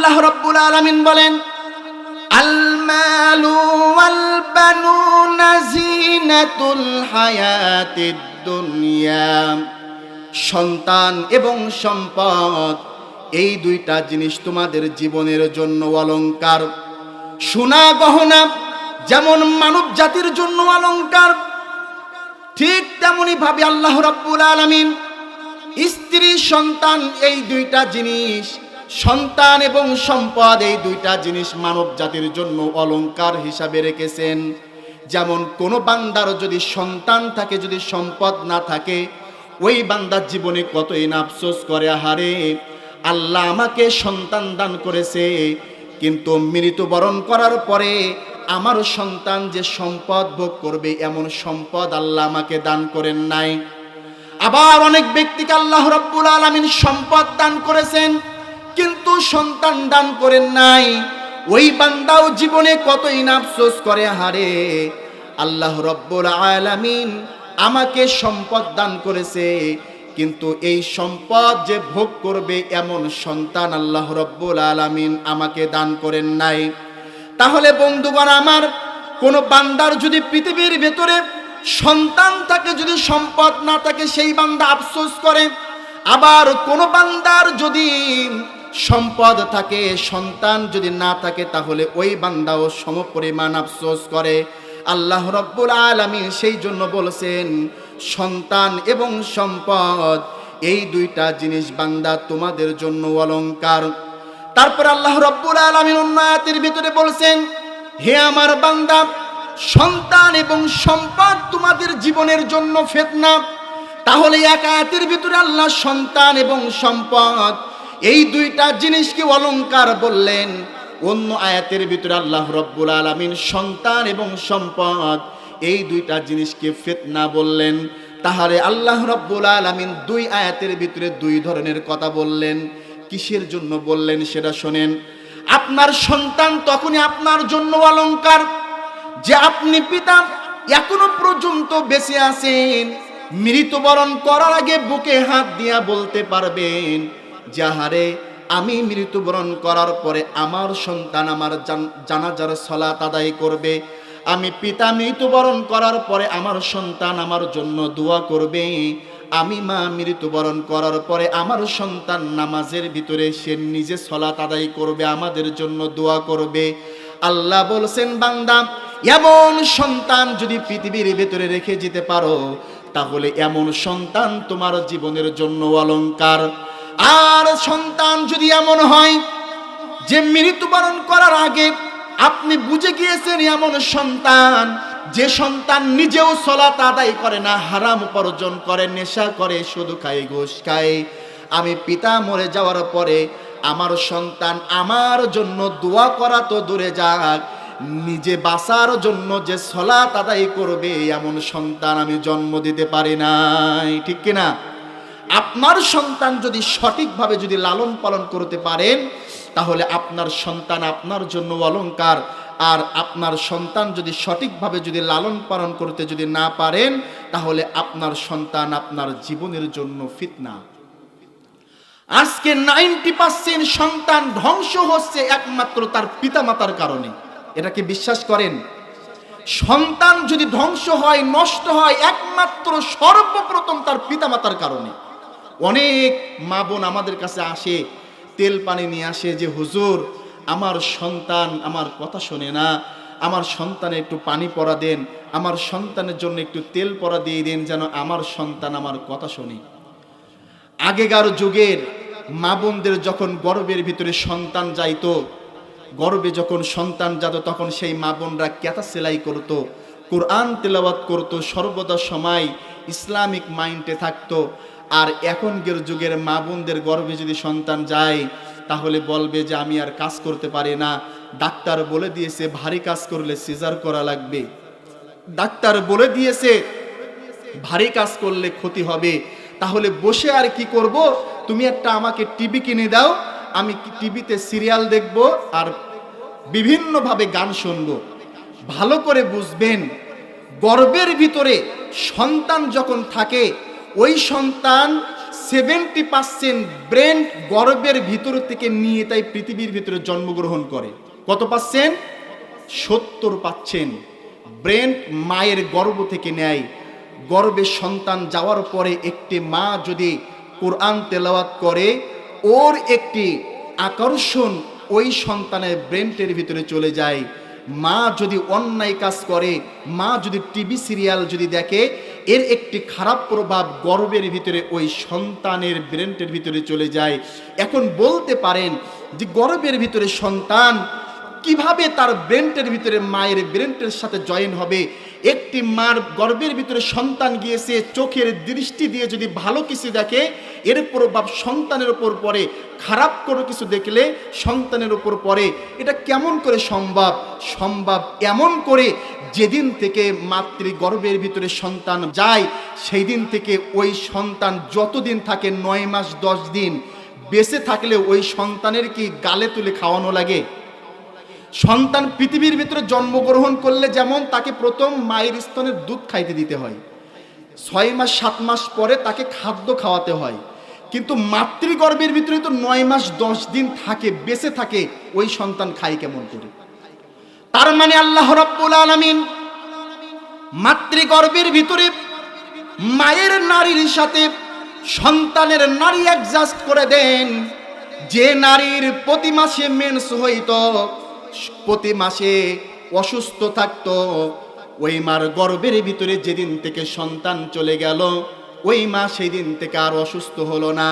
আল্লাহ রব্বুল আলামিন বলেন ওয়াল বানুনা জিনাতুল হায়াতিদ দুনিয়া। সন্তান এবং সম্পদ, এই দুইটা জিনিস তোমাদের জীবনের জন্য সোনা গহনা যেমন মানব জাতির জন্য অলংকার, ঠিক তেমনি ভাবে আল্লাহ রাব্বুল আলামিন স্ত্রী সন্তান এই দুইটা জিনিস সন্তান এবং সম্পদ, এই দুইটা জিনিস মানব জাতির জন্য অলংকার হিসাবে রেখেছেন। যেমন কোনো বান্দার যদি সন্তান থাকে, যদি সম্পদ না থাকে, ওই বান্দার জীবনে কতই না আফসোস করে হারে আল্লাহ আমাকে সন্তান দান করেছে, কিন্তু মৃত্যুবরণ করার পরে আমার সন্তান যে সম্পদ ভোগ করবে, এমন সম্পদ আল্লাহ আমাকে দান করেন নাই। আবার অনেক ব্যক্তিকে আল্লাহ রব্বুল আলমিন সম্পদ দান করেছেন। কিন্তু সন্তান দান করেন নাই। ওই বান্দাও জীবনে কতই না করে, হারে। আল্লাহ রব্বুল আলামিন আমাকে সম্পদ দান করেছে, কিন্তু এই সম্পদ যে ভোগ করবে এমন সন্তান আল্লাহ রব্বুল আলামিন আমাকে দান করেন নাই। তাহলে বন্ধুগণ আমার, কোন বান্দার যদি পৃথিবীর ভেতরে সন্তান থাকে, যদি সম্পদ না থাকে, সেই বান্দা আফসোস করে। আবার কোন বান্দার যদি সম্পদ থাকে, সন্তান যদি না থাকে, তাহলে ওই বান্দাও সমপরিমাণ আফসোস করে। আল্লাহ রব্বুল আলামিন সেই জন্য বলছেন, সন্তান এবং সম্পদ, এই দুইটা জিনিস বান্দা তোমাদের জন্য অলঙ্কার তারপর আল্লাহ রব্বুল আলামিন উন্নয়াতের ভিতরে বলছেন, হে আমার বান্দা, সন্তান এবং সম্পদ তোমাদের জীবনের জন্য ফেতনা। তাহলে এক আয়াতের ভিতরে আল্লাহ সন্তান এবং সম্পদ এই দুইটা জিনিসকে অলঙ্কার বললেন? অন্য আয়াতের ভিতরে আল্লাহ রব্বুল আলামিন সন্তান এবং সম্পদ, এই দুইটা জিনিসকে ফেতনা বললেন? তাহলে আল্লাহ রব্বুল আলামিন দুই আয়াতের ভিতরে দুই ধরনের কথা বললেন। কিসের জন্য বললেন সেটা শোনেন। আপনার সন্তান তখনই আপনার জন্য অলঙ্কার যে আপনি পিতা এখনও পর্যন্ত বেঁচে আছেন, মৃত্যুবরণ করার আগে বুকে হাত দিয়া বলতে পারবেন। যাহারে আমি মৃত্যুবরণ করার পরে আমার সন্তান আমার জান- জানাজার সলাত আদায় করবে। আমি পিতা মৃত্যুবরণ করার পরে আমার সন্তান আমার জন্য দোয়া করবে। আমি মা মৃত্যুবরণ করার পরে আমার সন্তান নামাজের ভিতরে সে নিজে সলাত আদায় করবে, আমাদের জন্য দোয়া করবে। আল্লাহ বলছেন, বান্দা, এমন সন্তান যদি পৃথিবীর ভেতরে রেখে যেতে পারো, তাহলে এমন সন্তান তোমার জীবনের জন্য অলংকার। আর সন্তান যদি এমন হয় যে মৃত্যুবরণ করার আগে আপনি বুঝে গিয়েছেন এমন সন্তান, যে সন্তান নিজেও সলাত আদায় করে না, হারাম উপার্জন করে, নেশা করে, শুধু খায়, ঘুষ খায়। আমি পিতা মরে যাওয়ার পরে আমার সন্তান আমার জন্য দোয়া করা তো দূরে যাক, নিজে বাঁচার জন্য যে সলাত আদায় করবে এমন সন্তান আমি জন্ম দিতে পারি নাই, ঠিক কিনা? আপনার সন্তান যদি সঠিকভাবে যদি লালন পালন করতে পারেন, তাহলে আপনার সন্তান আপনার জন্য অলঙ্কার আর আপনার সন্তান যদি সঠিকভাবে যদি লালন পালন করতে যদি না পারেন, তাহলে আপনার সন্তান আপনার জীবনের জন্য ফিতনা। আজকে নাইনটি পার্সেন্ট সন্তান ধ্বংস হচ্ছে একমাত্র তার পিতামাতার কারণে। এটা কি বিশ্বাস করেন? সন্তান যদি ধ্বংস হয়, নষ্ট হয়, একমাত্র সর্বপ্রথম তার পিতামাতার কারণে। অনেক মা বোন আমাদের কাছে আসে, তেল পানি নিয়ে আসে যে, হুজুর, আমার সন্তান আমার কথা শোনে না। আমার সন্তানে একটু পানি পরা দেন। আমার সন্তানের জন্য একটু তেল পরা দিয়ে দেন যেন আমার সন্তান আমার কথা শোনে। আগেকার যুগের মা বোনদের যখন গর্বের ভিতরে সন্তান যাইতো, গর্বে যখন সন্তান যাত, তখন সেই মা বোনরা কেতা সেলাই করতো, কোরআন তেলাওয়াত করতো, সর্বদা সময় ইসলামিক মাইন্ডে থাকতো। আর এখনকার যুগের মা বোনদের গর্ভে যদি সন্তান যায়, তাহলে বলবে যে আমি আর কাজ করতে পারি না। ডাক্তার বলে দিয়েছে, ভারী কাজ করলে সিজার করা লাগবে। ডাক্তার বলে দিয়েছে, ভারী কাজ করলে ক্ষতি হবে। তাহলে বসে আর কি করব? তুমি একটা আমাকে টিভি কিনে দাও, আমি টিভিতে সিরিয়াল দেখব আর বিভিন্নভাবে গান শুনব। ভালো করে বুঝবেন, গর্বের ভিতরে সন্তান যখন থাকে ওই সন্তান সেভেন্টি পার্সেন্ট ব্রেন গর্বের ভিতর থেকে নিয়ে তাই পৃথিবীর ভিতরে জন্মগ্রহণ করে। কত পার্সেন্ট সত্তর পাচ্ছেন ব্রেন মায়ের গর্ভ থেকে নেয়। গর্ভে সন্তান যাওয়ার পরে একটি মা যদি কোরআন তেলাওয়াত করে, ওর একটি আকর্ষণ ওই সন্তানের ব্রেনটের ভিতরে চলে যায়। মা যদি অন্যায় কাজ করে, মা যদি টিভি সিরিয়াল যদি দেখে, এর একটি খারাপ প্রভাব গর্বের ভিতরে, ওই সন্তানের ব্রেনটের ভিতরে চলে যায়। এখন বলতে পারেন যে গর্বের ভিতরে সন্তান কীভাবে তার ব্রেনটের ভিতরে মায়ের ব্রেনটের সাথে জয়েন হবে একটি মার গর্ভের ভিতরে সন্তান গিয়েছে, চোখের দৃষ্টি দিয়ে যদি ভালো কিছু দেখে, এর প্রভাব সন্তানের ওপর পড়ে, খারাপ কোনো কিছু দেখলে সন্তানের ওপর পড়ে। এটা কেমন করে সম্ভব? সম্ভব এমন করে যেদিন থেকে মাতৃ গর্ভের ভিতরে সন্তান যায় সেই দিন থেকে ওই সন্তান যতদিন থাকে নয় মাস দশ দিন, বেঁচে থাকলে ওই সন্তানের কি গালে তুলে খাওয়ানো লাগে? সন্তান পৃথিবীর ভিতরে জন্মগ্রহণ করলে যেমন তাকে প্রথম মায়ের স্তনের দুধ খাইতে দিতে হয়, ছয় মাস, সাত মাস পরে তাকে খাদ্য খাওয়াতে হয়। কিন্তু মাতৃগর্ভের ভিতরে তো নয় মাস, দশ দিন থাকে, বেঁচে থাকে, ওই সন্তান খায় কেমন করে? তার মানে আল্লাহ রব্বুল আলমিন মাতৃগর্ভের ভিতরে মায়ের নারীর সাথে সন্তানের নারী অ্যাডজাস্ট করে দেন। যে নারীর প্রতি মাসে মেন্স হইত প্রতি মাসে অসুস্থ থাকতো। ওই মার গর্বের ভিতরে যেদিন থেকে সন্তান চলে গেল, ওই মা সেই দিন থেকে আর অসুস্থ হলো না।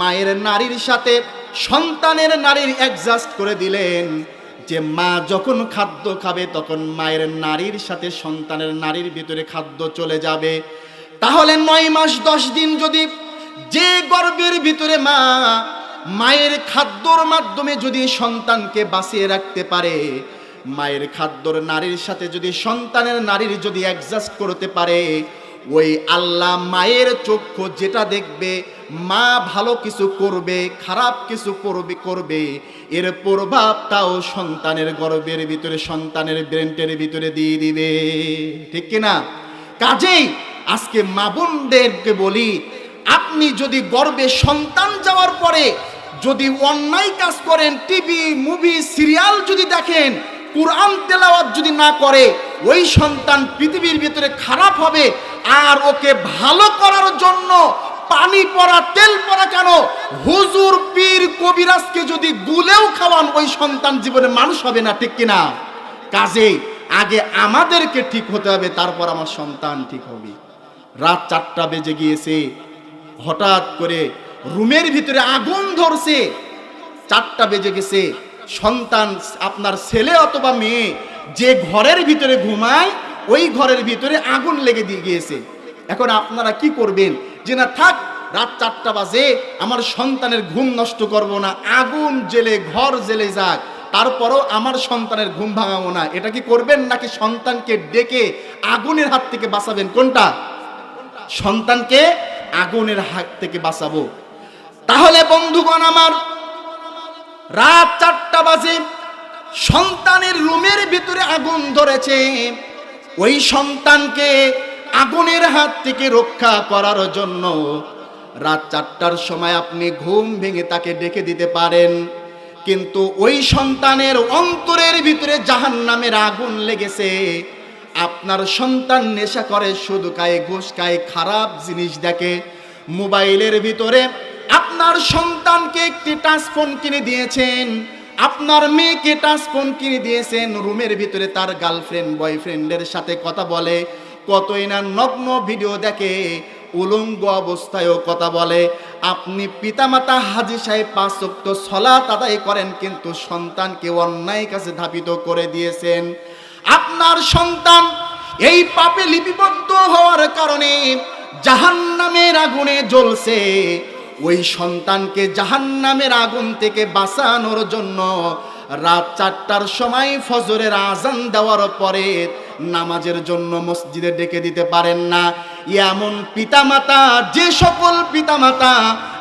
মায়ের নারীর সাথে সন্তানের নারীর অ্যাডজাস্ট করে দিলেন। যে মা যখন খাদ্য খাবে, তখন মায়ের নারীর সাথে সন্তানের নারীর ভিতরে খাদ্য চলে যাবে। তাহলে নয় মাস দশ দিন যদি যে গর্বের ভিতরে মা মায়ের খাদ্যর মাধ্যমে যদি সন্তানকে বাঁচিয়ে রাখতে পারে, মায়ের খাদ্যর নারীর সাথে যদি সন্তানের নারীর যদি অ্যাডজাস্ট করতে পারে, ওই আল্লাহ মায়ের চক্ষু যেটা দেখবে, মা ভালো কিছু করবে, খারাপ কিছু করবে করবে, এর প্রভাবটাও সন্তানের গর্বের ভিতরে, সন্তানের ব্রেন্টের ভিতরে দিয়ে দিবে। ঠিক কিনা? কাজেই আজকে মা বোনদেরকে বলি, আপনি যদি গর্বে সন্তান যাওয়ার পরে যদি অন্যায় কাজ করেন টিভি মুভি সিরিয়াল যদি দেখেন কোরআন তেলাওয়াত যদি না করে, ওই সন্তান পৃথিবীর ভিতরে খারাপ হবে। আর ওকে ভালো করার জন্য পানি পড়া, তেল পড়া কেন? হুজুর, পীর, কবিরাজকে যদি গুলেও খাওয়ান, ওই সন্তান জীবনে মানুষ হবে না, ঠিক কিনা? কাজে আগে আমাদেরকে ঠিক হতে হবে, তারপর আমার সন্তান ঠিক হবে। রাত চারটা বেজে গিয়েছে, হঠাৎ করে রুমের ভিতরে আগুন ধরছে। চারটা বেজে গেছে। সন্তান, আপনার ছেলে অথবা মেয়ে যে ঘরের ভিতরে ঘুমায়, ওই ঘরের ভিতরে আগুন লেগে দিয়ে গিয়েছে। এখন আপনারা কি করবেন? যে না, থাক, রাত চারটা বাজে, আমার সন্তানের ঘুম নষ্ট করব না, আগুন জেলে ঘর জেলে যাক। তারপরও আমার সন্তানের ঘুম ভাঙাবো না। এটা কি করবেন নাকি সন্তানকে ডেকে আগুনের হাত থেকে বাঁচাবেন? কোনটা? সন্তানকে আগুনের হাত থেকে বাঁচাবো। তাহলে বন্ধুগণ আমার, রাত চারটা বাজে সন্তানের রুমের ভিতরে আগুন ধরেছে। ওই সন্তানকে আগুনের হাত থেকে রক্ষা করার জন্য রাত চারটার সময় আপনি ঘুম ভেঙে তাকে ডেকে দিতে পারেন। কিন্তু ওই সন্তানের অন্তরের ভিতরে জাহান নামের আগুন লেগেছে। আপনার সন্তান নেশা করে শুধু কায়ে ঘুষ খায়, খারাপ জিনিস দেখে মোবাইলের ভিতরে আপনার সন্তানকে একটি টাচ ফোন কিনে দিয়েছেন, আপনার মেয়েকে টাচ ফোন কিনে দিয়েছেন, রুমের ভিতরে তার গার্লফ্রেন্ড, বয়ফ্রেন্ডের সাথে কথা বলে, কতই না নগ্ন ভিডিও দেখে, উলঙ্গ অবস্থায়ও কথা বলে। আপনি পিতামাতা হাজি সাহেব পাঁচক্ত সলাত আদায় করেন, কিন্তু সন্তানকে অন্যায় কাছে ধাপিত করে দিয়েছেন। আপনার সন্তান এই পাপে লিপিবদ্ধ হওয়ার কারণে জাহান্নামের আগুনে জ্বলছে। ওই সন্তানকে জাহান্নামের আগুন থেকে বাঁচানোর জন্য রাত চারটার সময় ফজরের আজান দেওয়ার পরে নামাজের জন্য মসজিদে ডেকে দিতে পারেন না। এমন পিতামাতা, যে সকল পিতামাতা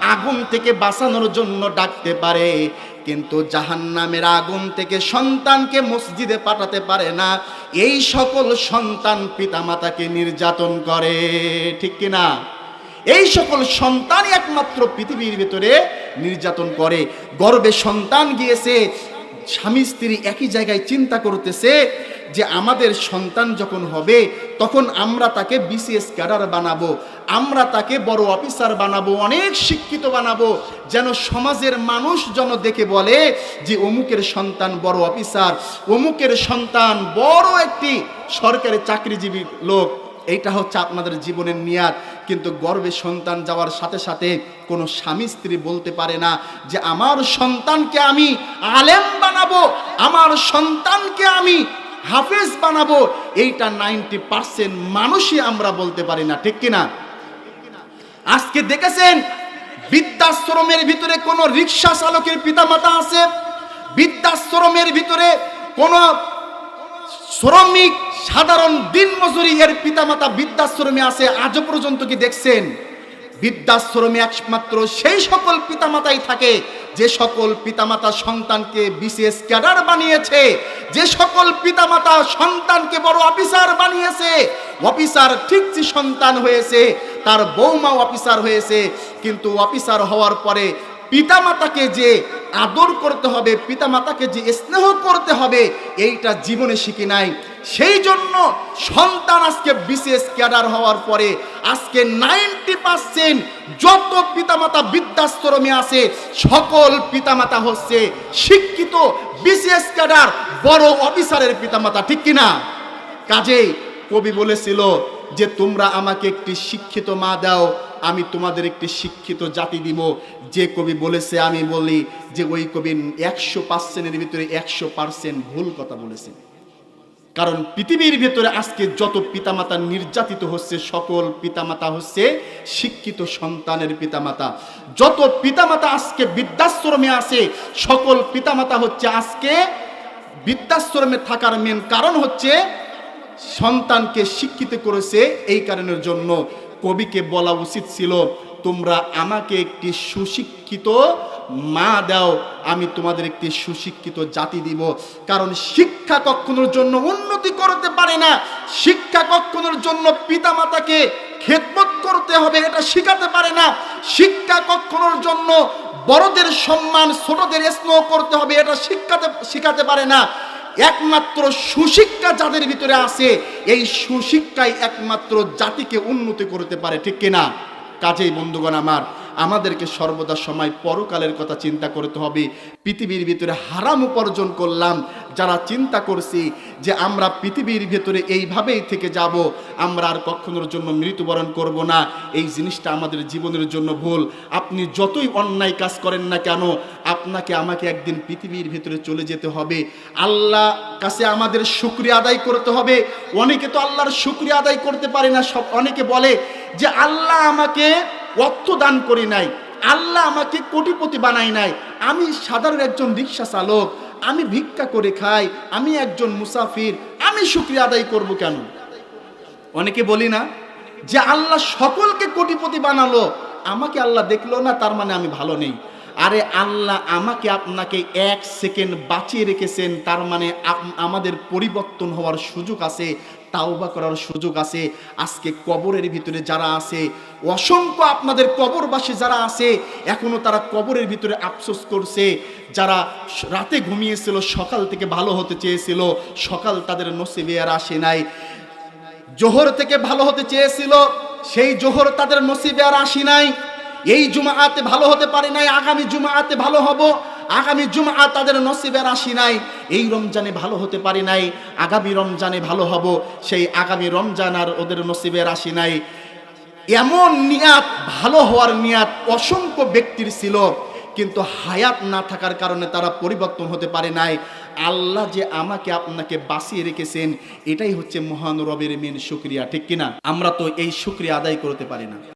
আগুন থেকে বাঁচানোর জন্য ডাকতে পারে, কিন্তু জাহান্নামের আগুন থেকে সন্তানকে মসজিদে পাঠাতে পারে না। এই সকল সন্তান পিতামাতাকে নির্যাতন করে, ঠিক কিনা? এই সকল সন্তানই একমাত্র পৃথিবীর ভিতরে নির্যাতন করে। গর্বে সন্তান গিয়েছে, স্বামী স্ত্রী একই জায়গায় চিন্তা করতেছে যে আমাদের সন্তান যখন হবে, তখন আমরা তাকে বিসিএস ক্যাডার বানাবো, আমরা তাকে বড় অফিসার বানাবো, অনেক শিক্ষিত বানাবো, যেন সমাজের মানুষ যেন দেখে বলে যে অমুকের সন্তান বড় অফিসার, অমুকের সন্তান বড় একটি সরকারি চাকরিজীবী লোক। এইটা হচ্ছে আপনাদের জীবনের নিয়াত কিন্তু গর্বে সন্তান যাওয়ার সাথে সাথে কোনো স্বামী স্ত্রী বলতে পারে না যে, আমার সন্তানকে আমি আলেম বানাবো, আমার সন্তানকে আমি হাফেজ বানাবো। এইটা নাইনটি পার্সেন্ট মানুষই আমরা বলতে পারি না, ঠিক কিনা? আজকে দেখেছেন বৃদ্ধাশ্রমের ভিতরে কোনো রিক্সা চালকের পিতামাতা আছে? বৃদ্ধাশ্রমের ভিতরে কোনো শ্রমিক, সাধারণ দিন মজুরি এর পিতামাতা বৃদ্ধাশ্রমে আছে আজও পর্যন্ত কি দেখছেন? বৃদ্ধাশ্রমে একমাত্র সেই সকল পিতামাতাই থাকে, যে সকল পিতামাতা সন্তানকে বিশেষ ক্যাডার বানিয়েছে, যে সকল পিতামাতা সন্তানকে বড় অফিসার বানিয়েছে, অফিসার ঠিক যে সন্তান হয়েছে, তার বৌমা অফিসার হয়েছে, কিন্তু অফিসার হওয়ার পরে পিতামাতাকে যে আদর করতে হবে, পিতামাতাকে যে স্নেহ করতে হবে, এইটা জীবনে শিখি নাই। সেই জন্য সন্তান আজকে বিশেষ ক্যাডার হওয়ার পরে আজকে নাইনটি পার্সেন্ট যত পিতামাতা বৃদ্ধাশ্রমে আছে, সকল পিতামাতা হচ্ছে শিক্ষিত, বিশেষ ক্যাডার, বড় অফিসারের পিতামাতা, ঠিক কিনা? কাজেই কবি বলেছিল যে, তোমরা আমাকে একটি শিক্ষিত মা দাও আমি তোমাদের একটি শিক্ষিত জাতি দিব। যে কবি বলেছে, আমি বলি যে ওই কবি একশো পার্সেন্টের ভিতরে একশো পার্সেন্ট ভুল কথা বলেছে। কারণ পৃথিবীর ভেতরে আজকে যত পিতামাতা নির্যাতিত হচ্ছে, সকল পিতামাতা হচ্ছে শিক্ষিত সন্তানের পিতামাতা। যত পিতামাতা আজকে বৃদ্ধাশ্রমে আছে, সকল পিতামাতা হচ্ছে আজকে বৃদ্ধাশ্রমে থাকার মেন কারণ হচ্ছে সন্তানকে শিক্ষিত করেছে এই কারণের জন্য। কবিকে বলা উচিত ছিল, তোমরা আমাকে একটি সুশিক্ষিত মা দাও, আমি তোমাদের একটি সুশিক্ষিত জাতি দিব। কারণ শিক্ষা কখনোর জন্য উন্নতি করতে পারে না। শিক্ষা কখনোর জন্য পিতামাতাকে খেদমত করতে হবে, এটা শিখাতে পারে না। শিক্ষা কখনোর জন্য বড়দের সম্মান, ছোটদের স্নেহ করতে হবে, এটা শিক্ষাতে, শিখাতে পারে না। একমাত্র সুশিক্ষা যাদের ভিতরে আছে, এই সুশিক্ষাই একমাত্র জাতিকে উন্নতি করতে পারে, ঠিক কিনা? কাজেই বন্ধুগণ আমার আমাদেরকে সর্বদা সময় পরকালের কথা চিন্তা করতে হবে। পৃথিবীর ভিতরে হারাম উপার্জন করলাম, যারা চিন্তা করছি যে আমরা পৃথিবীর ভিতরে এইভাবেই থেকে যাব, আমরা আর কখনোর জন্য মৃত্যুবরণ করব না। এই জিনিসটা আমাদের জীবনের জন্য ভুল। আপনি যতই অন্যায় কাজ করেন না কেন, আপনাকে আমাকে একদিন পৃথিবীর ভিতরে চলে যেতে হবে। আল্লাহ কাছে আমাদের শুক্রিয়া আদায় করতে হবে। অনেকে তো আল্লাহর শুক্রিয়া আদায় করতে পারে না, সব অনেকে বলে যে আল্লাহ আমাকে অর্থ দান করি নাই। আল্লাহ আমাকে কোটিপতি বানাই নাই। আমি সাধারণ একজন রিক্সা চালক, আমি ভিক্ষা করে খাই, আমি একজন মুসাফির, আমি শুক্রিয়া আদায় করব কেন? অনেকে বলি না যে আল্লাহ সকলকে কোটিপতি বানালো। আমাকে আল্লাহ দেখল না, তার মানে আমি ভালো নেই। আরে আল্লাহ আমাকে আপনাকে এক সেকেন্ড বাঁচিয়ে রেখেছেন, তার মানে আমাদের পরিবর্তন হওয়ার সুযোগ আছে। তাওবা করার সুযোগ আছে। আজকে কবরের ভিতরে যারা আছে, অসংখ্য আপনাদের কবরবাসী যারা আছে, এখনও তারা কবরের ভিতরে আফসোস করছে। যারা রাতে ঘুমিয়েছিল, সকাল থেকে ভালো হতে চেয়েছিল, সকাল তাদের নসিবে আর আসে নাই। জোহর থেকে ভালো হতে চেয়েছিল, সেই জোহর তাদের নসিবে আর আসি নাই। এই জুমাতে ভালো হতে পারে নাই, আগামী জুমাতে ভালো হব। আগামী জুমা তাদের নসিবের আসি নাই। এই রমজানে ভালো হতে পারি নাই। আগামী রমজানে ভালো হব। সেই আগামী রমজান আর ওদের নসিবের আসি নাই। এমন নিয়াত, ভালো হওয়ার নিয়াত অসংখ্য ব্যক্তির ছিল। কিন্তু হায়াত না থাকার কারণে তারা পরিবর্তন হতে পারে নাই। আল্লাহ যে আমাকে আপনাকে বাঁচিয়ে রেখেছেন, এটাই হচ্ছে মহান রবের মেন শুক্রিয়া, ঠিক কিনা? আমরা তো এই শুক্রিয়া আদায় করতে পারি না।